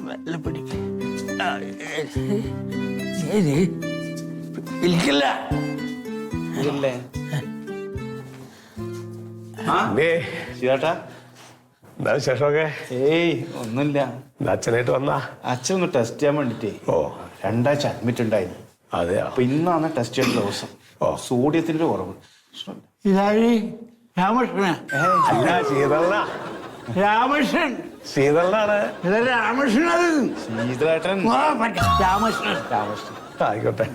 മെല്ലെ പിടിക്ക്. ആ, ഏത് ഇരിക്കില്ല ഇല്ലേ? ആ? ദേ, ചേട്ടാ എന്താ വിശേഷമൊക്കെ? ഏയ് ഒന്നുമില്ല. എന്താ അച്ഛനായിട്ട് വന്നാ? അച്ഛൻ ഒന്ന് ടെസ്റ്റ് ചെയ്യാൻ വേണ്ടിട്ടേ ഓ. രണ്ടാഴ്ച അഡ്മിറ്റ് ഉണ്ടായിരുന്നു. അതെ അപ്പൊ ഇന്നാണ് ടെസ്റ്റ് ചെയ്യേണ്ട ദിവസം. ഓ. സോഡിയത്തിന്റെ കുറവ്. ഇതായി രാമകൃഷ്ണൻ. രാമകൃഷ്ണൻ. ശീതളനാണ് ഇത് രാമകൃഷ്ണൻ ശീതളേട്ടൻ ആ, മറ്റേ രാമകൃഷ്ണൻ. രാമകൃഷ്ണൻ ആയിക്കോട്ടെ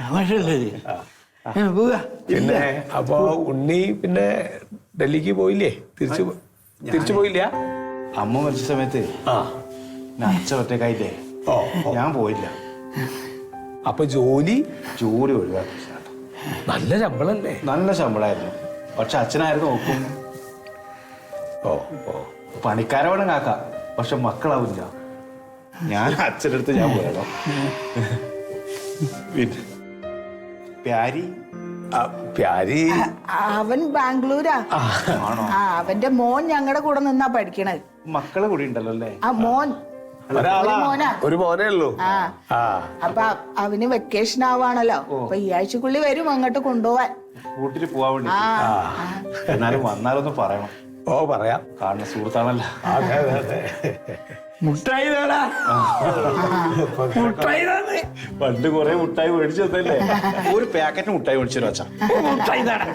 രാമകൃഷ്ണൻ പോവുക പിന്നെ അപ്പൊ ഉണ്ണി പിന്നെ ഡൽഹിക്ക് പോയില്ലേ? തിരിച്ചു പോ- തിരിച്ചു പോയില്ല? അമ്മ മരിച്ച സമയത്ത് ആ. ഞാൻ അച്ഛൻ ഒറ്റക്കായില്ലേ ഓ ഓ. ഞാൻ പോയില്ല. അപ്പൊ ജോലി? ജോലി ഒഴിവാക്കി ചേട്ടാ നല്ല ശമ്പളല്ലേ? നല്ല ശമ്പളമായിരുന്നു പക്ഷെ അച്ഛനായിരുന്നു നോക്കും ഓ ഓ. പണിക്കാരെ വേണം കാക്ക. പക്ഷെ മക്കളാവില്ല. ഞാൻ അച്ഛന്റെ അടുത്ത് ഞാൻ പോയാലോ പിന്നെ? പ്യാരി? ആ, പ്യാരി. അവൻ ബാംഗ്ലൂരാ. ആണോ? ആ അവന്റെ മോൻ ഞങ്ങളുടെ കൂടെ നിന്നാ പഠിക്കണത് മക്കളെ കൂടി ഉണ്ടല്ലോ അല്ലേ? ആ മോൻ. ഒരാളാ ഒരു മോനാ. ഒരു മോനേ ഉള്ളൂ. ആ. ആ. അപ്പൊ അവന് വെക്കേഷൻ ആവാണല്ലോ. അപ്പൊ ഈ ആഴ്ചക്കുള്ളിൽ വരും അങ്ങോട്ട് കൊണ്ടുപോവാൻ. കൂട്ടിട്ട് പോവാൻ വേണ്ടി ആ. എന്നാലും വന്നാലൊന്ന് പറയണം. ഓ പറയാം. കാണുന്ന സുഹൃത്താണല്ല. അതെ അതെ അതെ. മുട്ടായി തേടാ മുട്ടായി തന്നെ പണ്ട് കുറെ മുട്ടായി മേടിച്ചു തന്നല്ലേ? ഒരു പാക്കറ്റ് മുട്ടായി മേടിച്ചു അച്ഛാ. മുട്ടായി തേടാ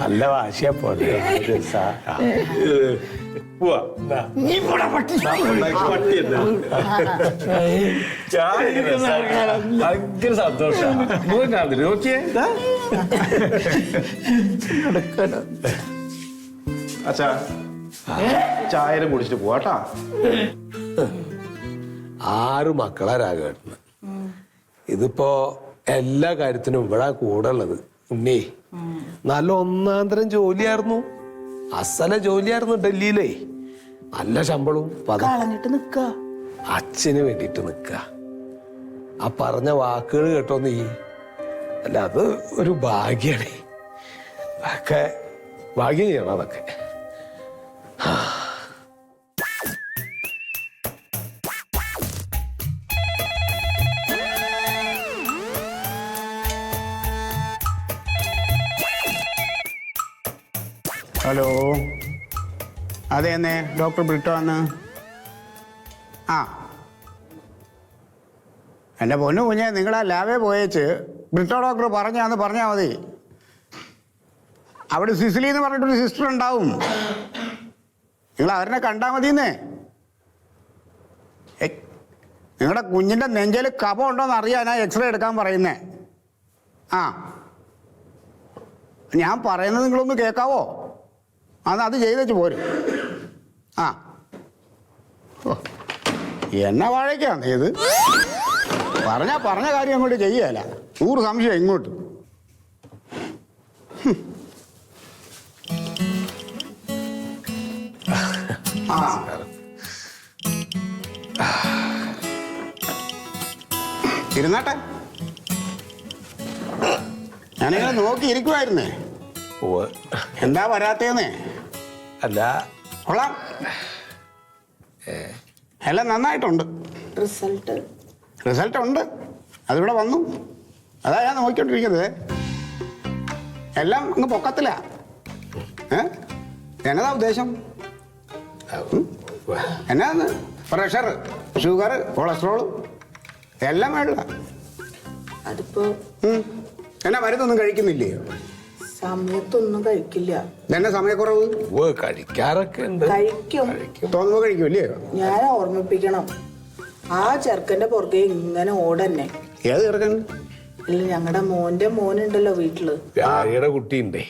നല്ല വാശിയാ പോലെ. ഭയങ്കര സന്തോഷം. നോക്കിയേ അച്ഛാ. ചായരം കുടിച്ചിട്ട് പോവാട്ടാ ആറ് മക്കളാ രാഘവേട്ടന് ഇതിപ്പോ എല്ലാ കാര്യത്തിനും ഇവിടെ കൂടെ ഉള്ളത്. ഉണ്ണി നല്ല ഒന്നാന്തരം ജോലിയായിരുന്നു. അസല ജോലിയായിരുന്നു ഡൽഹിയിലേ. നല്ല ശമ്പളവും അച്ഛന് വേണ്ടിട്ട് നിക്ക. ആ പറഞ്ഞ വാക്കുകൾ കേട്ടോ നീ. അല്ല അത് ഒരു ഭാഗ്യാണ്. ഒക്കെ ഭാഗ്യം ചെയ്യണം അതൊക്കെ. ഹലോ. അതെ എന്നെ ഡോക്ടർ ബ്രിട്ടോ ആണ് ആ. എന്റെ പൊന്നു കുഞ്ഞെ നിങ്ങൾ ആ ലാബേ പോയേച്ച്. ബ്രിട്ടോ ഡോക്ടർ പറഞ്ഞാന്ന് പറഞ്ഞാൽ മതി. അവിടെ സിസിലി എന്ന് പറഞ്ഞിട്ടൊരു സിസ്റ്റർ ഉണ്ടാവും. നിങ്ങൾ അവരെ കണ്ടാൽ മതിയെന്നേ. നിങ്ങളുടെ കുഞ്ഞിന്റെ നെഞ്ചിൽ കഫം ഉണ്ടോയെന്ന് ഞാൻ എക്സ്റേ എടുക്കാൻ പറയുന്നേ. ആ. ഞാൻ പറയുന്നത് നിങ്ങളൊന്ന് കേൾക്കാവോ അത് അത് ചെയ്തേച്ച് പോരും. ആ. ഓ. എന്നാ വാഴയ്ക്കാണ് ഇത്. പറഞ്ഞാ പറഞ്ഞ കാര്യം അങ്ങോട്ട് ചെയ്യല. നൂറ് സംശയം ഇങ്ങോട്ട്. ആ. ഇരുന്നാട്ടെ. ഞാനിങ്ങനെ നോക്കി ഇരിക്കുമായിരുന്നേ. എന്താ വരാത്തേന്നേ? അല്ല. കൊള്ളാം. എല്ലാം നന്നായിട്ടുണ്ട്. റിസൾട്ട്? റിസൾട്ട് ഉണ്ട്. അതിവിടെ വന്നു. അതാ ഞാൻ നോക്കിക്കൊണ്ടിരിക്കുന്നത്. എല്ലാം അങ്ങ് പൊക്കത്തില്ല ഏ? എന്നതാ ഉദ്ദേശം? എന്നാന്ന്? പ്രഷർ ഷുഗർ കൊളസ്ട്രോൾ എല്ലാം വേണ്ട അതിപ്പോ എന്നാ മരുന്നൊന്നും കഴിക്കുന്നില്ലേ സമയത്തൊന്നും കഴിക്കില്ല. എന്നെ സമയക്കുറവ്? ഉവ്വ് കഴിക്കാറൊക്കെ ഉണ്ട്. കഴിക്കും. കഴിക്കുമല്ലേ ഞാൻ ഓർമ്മിപ്പിക്കണം. ആ ചെറുക്കന്റെ പുറകെ ഇങ്ങനെ ഓടന്നെ. ഏത് ചെറുക്കൻ? ഇല്ല ഞങ്ങളുടെ മോന്റെ മോനുണ്ടല്ലോ വീട്ടിൽ. വ്യാരിയുടെ കുട്ടിയുണ്ടേ.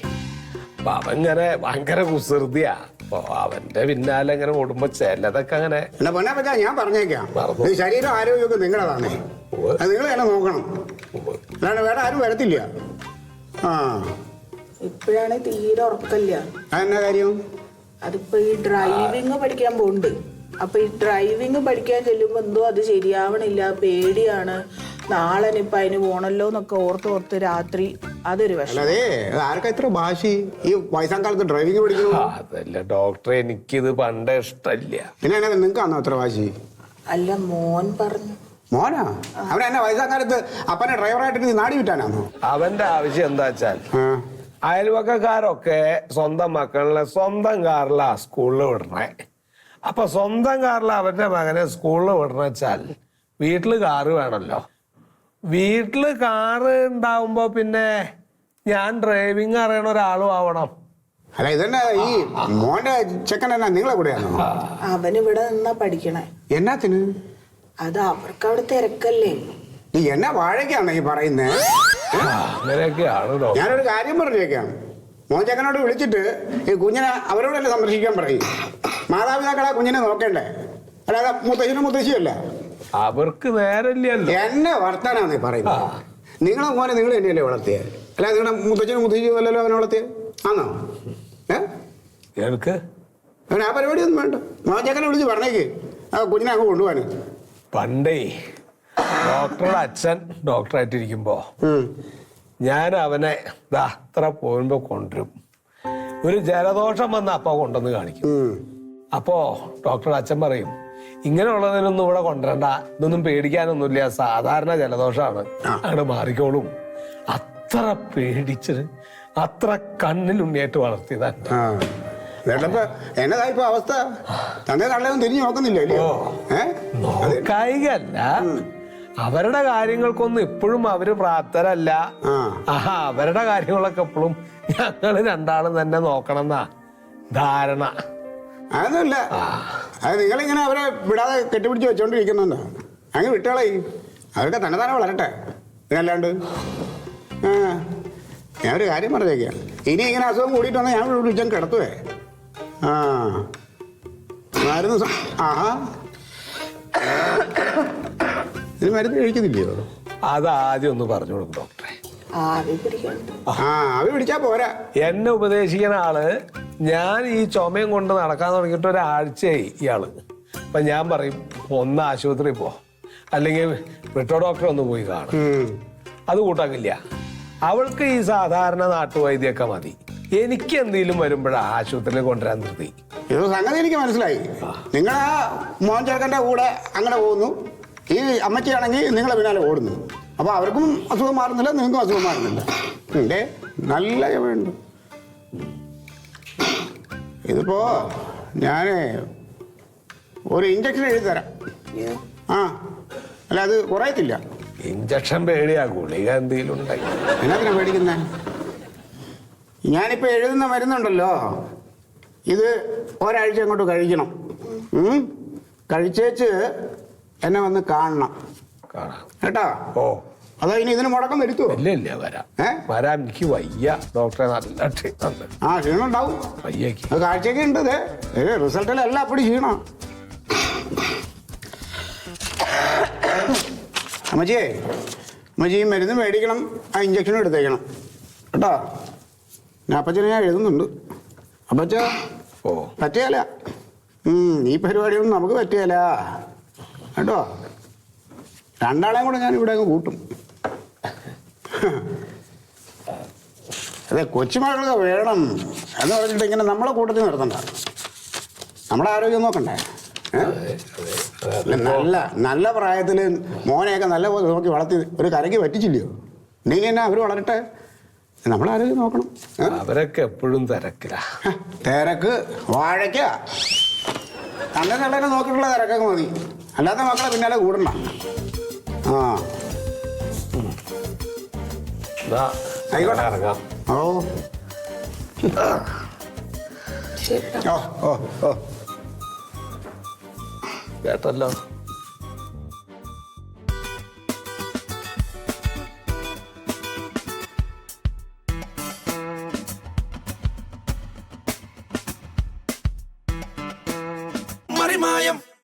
അപ്പൊ അവൻ ഇങ്ങനെ ഭയങ്കര കുസൃതിയാ. അപ്പൊ അവന്റെ പിന്നാലെ ഇങ്ങനെ ഓടുമ്പോ ചിലതൊക്കെ അങ്ങനെ എന്നാ പൊന്നാ പറ്റാ ഞാൻ പറഞ്ഞേക്കാം. മറന്നു. ഇത് ശരീരം ആരോഗ്യമൊക്കെ നിങ്ങളതാണ്. ഉവ്വ്. അത് നിങ്ങൾ തന്നെ നോക്കണം. ഉവ്വ്. അല്ലാണ്ട് വേറെ ആരും വരത്തില്ല. ആ. ഇപ്പോഴാണ് തീരെ ഉറക്കല്ല അതെന്നാ കാര്യം? അതിപ്പോ ഈ ഡ്രൈവിംഗ് പഠിക്കാൻ പോണ്ട് അപ്പൊ ഈ ഡ്രൈവിംഗ് പഠിക്കാൻ ചെല്ലുമ്പോ എന്തോ അത് ശരിയാവണില്ല പേടിയാണ്. നാളെ ഇനിയിപ്പൊ അതിന് പോണല്ലോ എന്നൊക്കെ ഓർത്ത് ഓർത്ത് രാത്രി അതൊരു വിഷമം. അല്ലാതെ അത് ആർക്കാ ഇത്ര ഭാഷി ഈ വയസ്സാം കാലത്ത് ഡ്രൈവിംഗ് അതല്ല ഡോക്ടറെ എനിക്കിത് പണ്ട് ഇഷ്ടല്ല പിന്നെ എന്നാ നിങ്ങൾക്കാണോ അത്ര ഭാഷി അല്ല മോൻ പറഞ്ഞു. മോനാ? അവൻ എന്നെ വയസ്സാം കാലത്ത് അപ്പനെ ഡ്രൈവറായിട്ട് നീ നാടി വിറ്റാനാണോ അവന്റെ ആവശ്യം എന്താ വെച്ചാൽ ആ. അയൽവക്കക്കാരൊക്കെ സ്വന്തം മക്കളിനെ സ്വന്തം കാറിലാ സ്കൂളിൽ വിടണേ. അപ്പൊ സ്വന്തം കാറിൽ അവന്റെ മകനെ സ്കൂളിൽ വിടണ വെച്ചാൽ വീട്ടിൽ കാറ് വേണമല്ലോ വീട്ടിൽ കാറ് ഉണ്ടാവുമ്പോ പിന്നെ ഞാൻ ഡ്രൈവിംഗ് അറിയണ ഒരാളും ആവണം. അല്ല ഇതന്നെ ഈ മോന്റെ ചെക്കൻ എന്നാ നിങ്ങളെ കൂടെയാണോ? അവന് ഇവിടെ നിന്നാ പഠിക്കണേ. എന്നാത്തിന്? അത് അവർക്ക് അവിടെ തിരക്കല്ലേ. നീ എന്നാ വാഴയ്ക്കാണ് ഈ പറയുന്നേ? അങ്ങനെയൊക്കെയാണ് ഡോക്ടർ ഞാനൊരു കാര്യം പറഞ്ഞേക്കാം. മോചകനോട് വിളിച്ചിട്ട് ഈ കുഞ്ഞിനെ അവരോടല്ലേ സന്ദർശിക്കാൻ പറയും. മാതാപിതാക്കളെ കുഞ്ഞിനെ നോക്കണ്ടേ? അല്ലാതെ മുത്തശ്ശനും മുത്തശ്ശിയല്ല അവർക്ക് എന്നെ വർത്താനാന്നേ പറയുന്നത് നിങ്ങളെ മോനെ നിങ്ങൾ തന്നെയല്ലേ വളർത്തിയത് അല്ലാതെ നിങ്ങളുടെ മുത്തച്ഛനും മുത്തശ്ശിയും അല്ലല്ലോ അവനെ വളർത്തിയത് ആണോ ഏ? എനിക്ക്? ആ പരിപാടിയൊന്നും വേണ്ട. മോചകനെ വിളിച്ച് പറഞ്ഞേക്ക്. ആ കുഞ്ഞിനെ അങ്ങ് കൊണ്ടുപോകാൻ. പണ്ടേ ഡോക്ടറുടെ അച്ഛൻ ഡോക്ടറായിട്ടിരിക്കുമ്പോ ഞാൻ അവനെ ദാ അത്ര പോകുമ്പോ കൊണ്ടുവരും. ഒരു ജലദോഷം വന്ന അപ്പ കൊണ്ടുവന്ന് കാണിക്കും. അപ്പോ ഡോക്ടറുടെ അച്ഛൻ പറയും ഇങ്ങനെയുള്ളതിനൊന്നും ഇവിടെ കൊണ്ടുവരണ്ട. ഇതൊന്നും പേടിക്കാനൊന്നുമില്ല. സാധാരണ ജലദോഷമാണ്. അങ്ങോട്ട് മാറിക്കോളും. അത്ര പേടിച്ച് അത്ര കണ്ണിലുണ്ണിയായിട്ട് വളർത്തിയതാണ് ആ. എന്നിട്ടപ്പോ എന്നതാ അവസ്ഥ? തള്ളയൊന്നും തിരിഞ്ഞു നോക്കുന്നില്ല അല്ലയോ ഏ? കായികല്ല അവരുടെ കാര്യങ്ങൾക്കൊന്നും ഇപ്പോഴും അവർ പ്രാപ്തരല്ല. ആ. അവരുടെ കാര്യങ്ങളൊക്കെ എപ്പോഴും ഞങ്ങൾ രണ്ടാളും തന്നെ നോക്കണം എന്നാ ധാരണ. അതൊന്നുമില്ല. അത് നിങ്ങളിങ്ങനെ അവരെ വിടാതെ കെട്ടിപ്പിടിച്ച് വെച്ചോണ്ടിരിക്കുന്നുണ്ടോ? അങ്ങ് വിട്ടോളേ. അവർക്ക് തന്നെ തന്നെ വളരട്ടെ. ഇതല്ലാണ്ട്. ഞാൻ ഒരു കാര്യം പറഞ്ഞേക്കാം. ഇനി ഇങ്ങനെ അസുഖം കൂടിയിട്ട് വന്നാൽ ഞാൻ വിളിച്ചാൽ കിടത്തുവേ. ആ. മരുന്ന് ആഹാ. ഇത് മരുന്ന് കഴിക്കുന്നില്ലയോ? അത് ആദ്യം ഒന്ന് പറഞ്ഞു കൊടുക്കും ഡോക്ടറെ. ആവി ആ അവ പിടിച്ചാ പോരാ. എന്നെ ഉപദേശിക്കുന്ന ആൾ ഞാൻ ഈ ചുമയും കൊണ്ട് നടക്കാൻ തുടങ്ങിയിട്ട് ഒരാഴ്ചയായി ഇയാൾ. അപ്പൊ ഞാൻ പറയും ഒന്ന് ആശുപത്രി പോ. അല്ലെങ്കിൽ വിട്ടോ ഡോക്ടറെ ഒന്ന് പോയി കാണും. അത് കൂട്ടാക്കില്ല. അവൾക്ക് ഈ സാധാരണ നാട്ടുവൈദ്യമൊക്കെ മതി. എനിക്ക് എന്തെങ്കിലും വരുമ്പോഴാ ആശുപത്രിയിൽ കൊണ്ടുവരാൻ നിർത്തി ഇത് സംഗതി എനിക്ക് മനസ്സിലായി. നിങ്ങൾ ആ. മോൻ ചെറുക്കന്റെ കൂടെ അങ്ങനെ പോകുന്നു. ഈ അമ്മയ്ക്കാണെങ്കിൽ നിങ്ങളെ പിന്നാലെ ഓടുന്നു. അപ്പൊ അവർക്കും അസുഖം മാറുന്നില്ല നിങ്ങൾക്കും അസുഖം മാറുന്നില്ല. എന്റെ നല്ല ചുമയുണ്ട്. ഇതിപ്പോ ഞാൻ ഒരു ഇഞ്ചക്ഷൻ എഴുതി തരാം ആ. അല്ല അത് കുറയത്തില്ല. ഇഞ്ചക്ഷൻ പേടിയാ ഗുളിക എന്തെങ്കിലും ഉണ്ടെങ്കിൽ. എന്നാത്തിനാ പേടിക്കുന്നേ? ഞാനിപ്പോ എഴുതുന്ന മരുന്നുണ്ടല്ലോ. ഇത് ഒരാഴ്ച അങ്ങോട്ട് കഴിക്കണം. ഉം? കഴിച്ചേച്ച് എന്നെ വന്ന് കാണണം. കേട്ടാ? ഓ. അതോ ഇനി ഇതിന് മുടക്കം വരുത്തോ ഇല്ല ഇല്ല വരാം? വരാം. എനിക്ക് വയ്യ. ഡോക്ടറെ നല്ല ആ ക്ഷീണം ഉണ്ടാവും വയ്യക്ക് കാഴ്ചയൊക്കെ ഉണ്ട് റിസൾട്ടിലല്ല അപ്പടി ക്ഷീണം. അമ്മച്ചിയേ അമ്മച്ചി ഈ മരുന്ന് മേടിക്കണം. ആ ഇഞ്ചക്ഷനും എടുത്തേക്കണം. കേട്ടോ? ഞാൻ അപ്പച്ചനെ ഞാൻ എഴുതുന്നുണ്ട്. അപ്പച്ച ഓ. പറ്റിയാലും? ഈ പരിപാടിയൊന്നും നമുക്ക് പറ്റിയല്ല കേട്ടോ? രണ്ടാളെയും കൂടെ ഞാൻ ഇവിടെ അങ്ങ് കൂട്ടും. അതെ കൊച്ചുമകളൊക്കെ വേണം എന്ന് പറഞ്ഞിട്ട് ഇങ്ങനെ നമ്മളെ കൂട്ടത്തിൽ നിർത്തണ്ട. നമ്മുടെ ആരോഗ്യം നോക്കണ്ടേ? നല്ല നല്ല പ്രായത്തിൽ മോനെയൊക്കെ നല്ല പോലെ നോക്കി വളർത്തി ഒരു കരയ്ക്ക് പറ്റിച്ചില്ലയോ? നീ എന്നാ അവർ വളരട്ടെ? നമ്മളെ ആരോഗ്യം നോക്കണം. അവരൊക്കെ എപ്പോഴും തിരക്കില. ഹ, തിരക്ക് വാഴയ്ക്ക. തന്നെ തള്ളേനെ നോക്കിയിട്ടുള്ള തിരക്കൊക്കെ മതി. അല്ലാത്ത മക്കളെ പിന്നാലെ കൂടണ്ട. ആ. ആയിക്കോട്ടെ. ഓ. ഓ ഓ ഓ. കേട്ടല്ലോ.